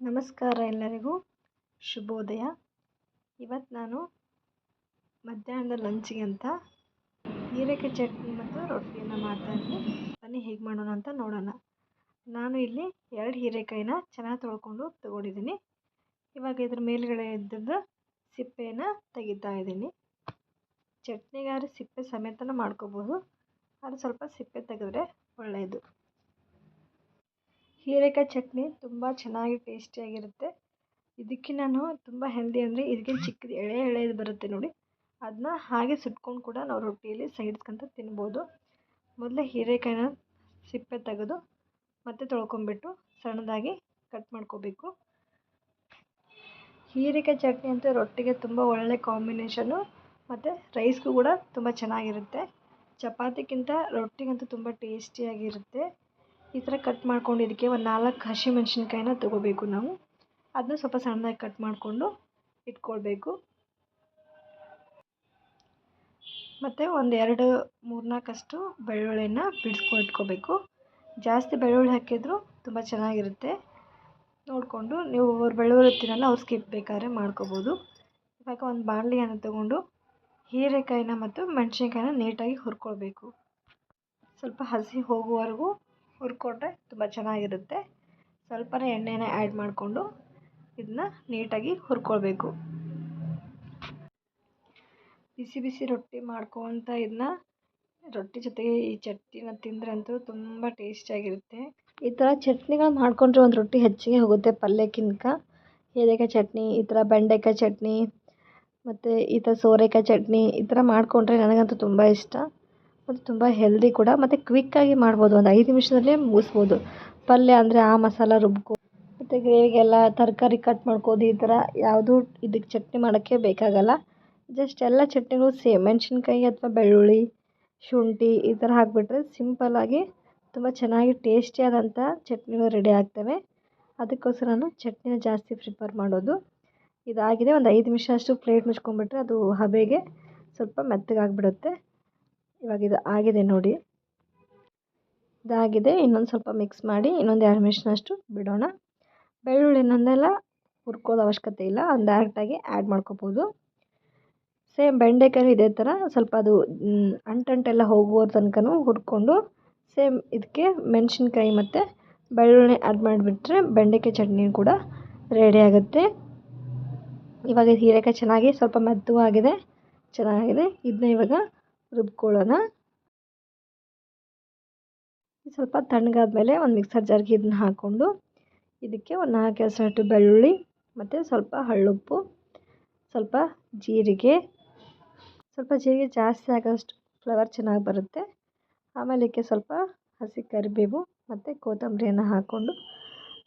ನಮಸ್ಕಾರ ಎಲ್ಲರಿಗೂ. ಶುಭೋದಯ. ಇವತ್ತು ನಾನು ಮಧ್ಯಾಹ್ನದ ಲಂಚಿಗೆ ಅಂತ ಹೀರೆಕಾಯಿ ಚಟ್ನಿ ಮತ್ತು ರೊಟ್ಟಿಯನ್ನು ಮಾಡ್ತಾಯಿದ್ದೀನಿ ಬನ್ನಿ ಹೇಗೆ ಮಾಡೋಣ ಅಂತ ನೋಡೋಣ. ನಾನು ಇಲ್ಲಿ ಎರಡು ಹೀರೆಕಾಯಿನ ಚೆನ್ನಾಗಿ ತೊಳ್ಕೊಂಡು ತೊಗೊಂಡಿದ್ದೀನಿ. ಇವಾಗ ಇದ್ರ ಮೇಲುಗಡೆ ಇದ್ದದ್ದು ಸಿಪ್ಪೆಯನ್ನು ತೆಗಿತಾ ಇದ್ದೀನಿ. ಚಟ್ನಿಗಾದ್ರೆ ಸಿಪ್ಪೆ ಸಮೇತನ ಮಾಡ್ಕೋಬೋದು. ಆದರೆ ಸ್ವಲ್ಪ ಸಿಪ್ಪೆ ತೆಗೆದ್ರೆ ಒಳ್ಳೆಯದು ಹೀರೆಕಾಯಿ ಚಟ್ನಿ ತುಂಬ ಚೆನ್ನಾಗಿ ಟೇಸ್ಟಿಯಾಗಿರುತ್ತೆ ಇದಕ್ಕೆ ನಾನು ತುಂಬ ಹೆಲ್ದಿ ಅಂದರೆ ಇದಕ್ಕೆ ಚಿಕ್ಕದು ಎಳೆ ಎಳೆದು ಬರುತ್ತೆ ನೋಡಿ. ಅದನ್ನ ಹಾಗೆ ಸುಟ್ಕೊಂಡು ಕೂಡ ನಾವು ರೊಟ್ಟಿಯಲ್ಲಿ ಸೈಡ್ಸ್ಕೊಂತ ತಿನ್ಬೋದು. ಮೊದಲೇ ಹೀರೆಕಾಯಿನ ಸಿಪ್ಪೆ ತೆಗೆದು ಮತ್ತೆ ತೊಳ್ಕೊಂಬಿಟ್ಟು ಸಣ್ಣದಾಗಿ ಕಟ್ ಮಾಡ್ಕೋಬೇಕು. ಹೀರೆಕಾಯಿ ಚಟ್ನಿ ಅಂತೂ ರೊಟ್ಟಿಗೆ ತುಂಬ ಒಳ್ಳೆ ಕಾಂಬಿನೇಷನು ಮತ್ತು ರೈಸ್ಗೂ ಕೂಡ ತುಂಬ ಚೆನ್ನಾಗಿರುತ್ತೆ. ಚಪಾತಿಗಿಂತ ರೊಟ್ಟಿಗಂತೂ ತುಂಬ ಟೇಸ್ಟಿಯಾಗಿರುತ್ತೆ ಈ ಥರ ಕಟ್ ಮಾಡ್ಕೊಂಡು ಇದಕ್ಕೆ ಒಂದು ನಾಲ್ಕು ಹಸಿಮೆಣ್ಸಿನ್ಕಾಯಿನ ತೊಗೋಬೇಕು ನಾವು. ಅದನ್ನ ಸ್ವಲ್ಪ ಸಣ್ಣದಾಗಿ ಕಟ್ ಮಾಡಿಕೊಂಡು ಇಟ್ಕೊಳ್ಬೇಕು. ಮತ್ತು ಒಂದು ಎರಡು ಮೂರ್ನಾಲ್ಕಷ್ಟು ಬೆಳ್ಳುಳ್ಳಿನ ಬಿಡಿಸ್ಕೊಂಡು ಇಟ್ಕೋಬೇಕು. ಜಾಸ್ತಿ ಬೆಳ್ಳುಳ್ಳಿ ಹಾಕಿದ್ರು ತುಂಬ ಚೆನ್ನಾಗಿರುತ್ತೆ. ನೋಡಿಕೊಂಡು ನೀವು ಅವ್ರು ಬೆಳ್ಳುಳ್ಳಿ ತಿನ್ನಲ್ಲ, ಅವ್ರು ಸ್ಕಿಪ್ ಬೇಕಾದ್ರೆ ಮಾಡ್ಕೋಬೋದು. ಇವಾಗ ಒಂದು ಬಾಣಲಿಯನ್ನು ತೊಗೊಂಡು ಹೀರೆಕಾಯಿನ ಮತ್ತು ಮೆಣಸಿನ್ಕಾಯಿನ ನೀಟಾಗಿ ಹುರ್ಕೊಳ್ಬೇಕು. ಸ್ವಲ್ಪ ಹಸಿ ಹೋಗುವವರೆಗೂ ಹುರ್ಕೊಂಡ್ರೆ ತುಂಬ ಚೆನ್ನಾಗಿರುತ್ತೆ. ಸ್ವಲ್ಪನೇ ಎಣ್ಣೆನ ಆ್ಯಡ್ ಮಾಡಿಕೊಂಡು ಇದನ್ನ ನೀಟಾಗಿ ಹುರ್ಕೊಳ್ಬೇಕು. ಬಿಸಿ ಬಿಸಿ ರೊಟ್ಟಿ ಮಾಡ್ಕೊತ ಇದನ್ನ ರೊಟ್ಟಿ ಜೊತೆಗೆ ಈ ಚಟ್ನಿನ ತಿಂದರೆ ಅಂತೂ ತುಂಬ ಟೇಸ್ಟಿಯಾಗಿರುತ್ತೆ ಈ ಥರ ಚಟ್ನಿಗಳು ಮಾಡಿಕೊಂಡ್ರೆ ಒಂದು ರೊಟ್ಟಿ ಹೆಚ್ಚಿಗೆ ಹೋಗುತ್ತೆ ಪಲ್ಯಕ್ಕಿಂತ ಹೀರೆಕಾಯಿ ಚಟ್ನಿ, ಈ ಥರ ಬೆಂಡೆಕಾಯಿ ಚಟ್ನಿ, ಮತ್ತು ಈ ಥರ ಸೋರೆಕಾಯಿ ಚಟ್ನಿ ಈ ಥರ ಮಾಡಿಕೊಂಡ್ರೆ ನನಗಂತೂ ತುಂಬ ಇಷ್ಟ. ಮತ್ತು ತುಂಬ ಹೆಲ್ದಿ ಕೂಡ, ಮತ್ತು ಕ್ವಿಕ್ಕಾಗಿ ಮಾಡ್ಬೋದು. ಒಂದು ಐದು ನಿಮಿಷದಲ್ಲೇ ಮುಗಿಸ್ಬೋದು. ಪಲ್ಯ ಅಂದರೆ ಆ ಮಸಾಲ ರುಬ್ಕೊ, ಮತ್ತು ಗ್ರೇವಿಗೆಲ್ಲ ತರಕಾರಿ ಕಟ್ ಮಾಡ್ಕೋದು ಈ ಥರ ಯಾವುದೂ ಇದಕ್ಕೆ ಚಟ್ನಿ ಮಾಡೋಕ್ಕೆ ಬೇಕಾಗಲ್ಲ. ಜಸ್ಟ್ ಎಲ್ಲ ಚಟ್ನಿಗಳು ಸೇಮ್ ಮೆಣಸಿನ್ಕಾಯಿ ಅಥವಾ ಬೆಳ್ಳುಳ್ಳಿ, ಶುಂಠಿ ಈ ಥರ ಹಾಕಿಬಿಟ್ರೆ ಸಿಂಪಲ್ಲಾಗಿ ತುಂಬ ಚೆನ್ನಾಗಿ ಟೇಸ್ಟಿಯಾದಂಥ ಚಟ್ನಿಗಳು ರೆಡಿ ಆಗ್ತವೆ. ಅದಕ್ಕೋಸ್ಕರ ನಾನು ಚಟ್ನಿನ ಜಾಸ್ತಿ ಪ್ರಿಫರ್ ಮಾಡೋದು. ಇದಾಗಿದೆ. ಒಂದು ಐದು ನಿಮಿಷ ಅಷ್ಟು ಪ್ಲೇಟ್ ಮುಚ್ಕೊಂಡ್ಬಿಟ್ರೆ ಅದು ಹಬೆಗೆ ಸ್ವಲ್ಪ ಮೆತ್ತಗಾಗಿಬಿಡುತ್ತೆ. ಇವಾಗ ಇದು ಆಗಿದೆ ನೋಡಿ. ಇದಾಗಿದೆ, ಇನ್ನೊಂದು ಸ್ವಲ್ಪ ಮಿಕ್ಸ್ ಮಾಡಿ, ಇನ್ನೊಂದು ಎರಡು ನಿಮಿಷನಷ್ಟು ಬಿಡೋಣ. ಬೆಳ್ಳುಳ್ಳಿ ಇನ್ನೊಂದೆಲ್ಲ ಹುರ್ಕೋದು ಅವಶ್ಯಕತೆ ಇಲ್ಲ ಒಂದು ಡೈರೆಕ್ಟಾಗಿ ಆ್ಯಡ್ ಮಾಡ್ಕೋಬೋದು. ಸೇಮ್ ಬೆಂಡೆಕಾಯಿ ಇದೇ ಥರ ಸ್ವಲ್ಪ ಅದು ಅಂಟಂಟೆಲ್ಲ ಹೋಗುವ ತನಕನೂ ಹುರ್ಕೊಂಡು ಸೇಮ್ ಇದಕ್ಕೆ ಮೆಣಸಿನ್ಕಾಯಿ ಮತ್ತು ಬೆಳ್ಳುಳ್ಳಿ ಆ್ಯಡ್ ಮಾಡಿಬಿಟ್ರೆ ಬೆಂಡೆಕಾಯಿ ಚಟ್ನಿ ಕೂಡ ರೆಡಿ ಆಗುತ್ತೆ. ಇವಾಗ ಹೀರೆಕಾಯಿ ಚೆನ್ನಾಗಿ ಸ್ವಲ್ಪ ಮೆತ್ತವಾಗಿದೆ, ಚೆನ್ನಾಗಿದೆ. ಇದನ್ನ ಇವಾಗ ರುಬ್ಕೊಳ್ಳೋಣ. ಸ್ವಲ್ಪ ತಣ್ಣಗಾದ ಮೇಲೆ ಒಂದು ಮಿಕ್ಸರ್ ಜಾರ್ಗೆ ಇದನ್ನ ಹಾಕ್ಕೊಂಡು ಇದಕ್ಕೆ ಒಂದು ನಾಲ್ಕು ಹೆಸರಟ್ಟು ಬೆಳ್ಳುಳ್ಳಿ ಮತ್ತು ಸ್ವಲ್ಪ ಹಳ್ಳುಪ್ಪು ಸ್ವಲ್ಪ ಜೀರಿಗೆ. ಸ್ವಲ್ಪ ಜೀರಿಗೆ ಜಾಸ್ತಿ ಆಗೋಷ್ಟು ಫ್ಲವರ್ ಚೆನ್ನಾಗಿ ಬರುತ್ತೆ. ಆಮೇಲೆ ಇದಕ್ಕೆ ಸ್ವಲ್ಪ ಹಸಿ ಕರಿಬೇವು ಮತ್ತು ಕೊತ್ತಂಬರಿಯನ್ನು ಹಾಕ್ಕೊಂಡು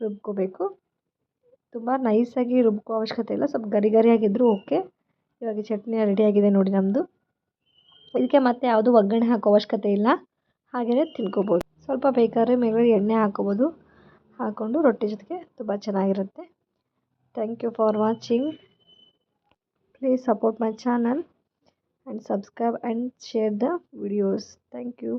ರುಬ್ಕೋಬೇಕು. ತುಂಬ ನೈಸಾಗಿ ರುಬ್ಕೋ ಅವಶ್ಯಕತೆ ಇಲ್ಲ. ಸ್ವಲ್ಪ ಗರಿ ಗರಿಯಾಗಿದ್ದರೂ ಓಕೆ. ಇವಾಗ ಚಟ್ನಿ ರೆಡಿಯಾಗಿದೆ ನೋಡಿ ನಮ್ಮದು ಇದಕ್ಕೆ ಮತ್ತೆ ಯಾವುದು ಒಗ್ಗರಣೆ ಹಾಕೋ ಅವಶ್ಯಕತೆ ಇಲ್ಲ. ಹಾಗೆಯೇ ತಿನ್ಕೋಬೋದು. ಸ್ವಲ್ಪ ಬೇಕಾದ್ರೆ ಮೇಲೆ ಎಣ್ಣೆ ಹಾಕೋಬೋದು. ಹಾಕ್ಕೊಂಡು ರೊಟ್ಟಿ ಜೊತೆಗೆ ತುಂಬ ಚೆನ್ನಾಗಿರುತ್ತೆ. Thank you for watching please support my channel and subscribe and share the videos thank you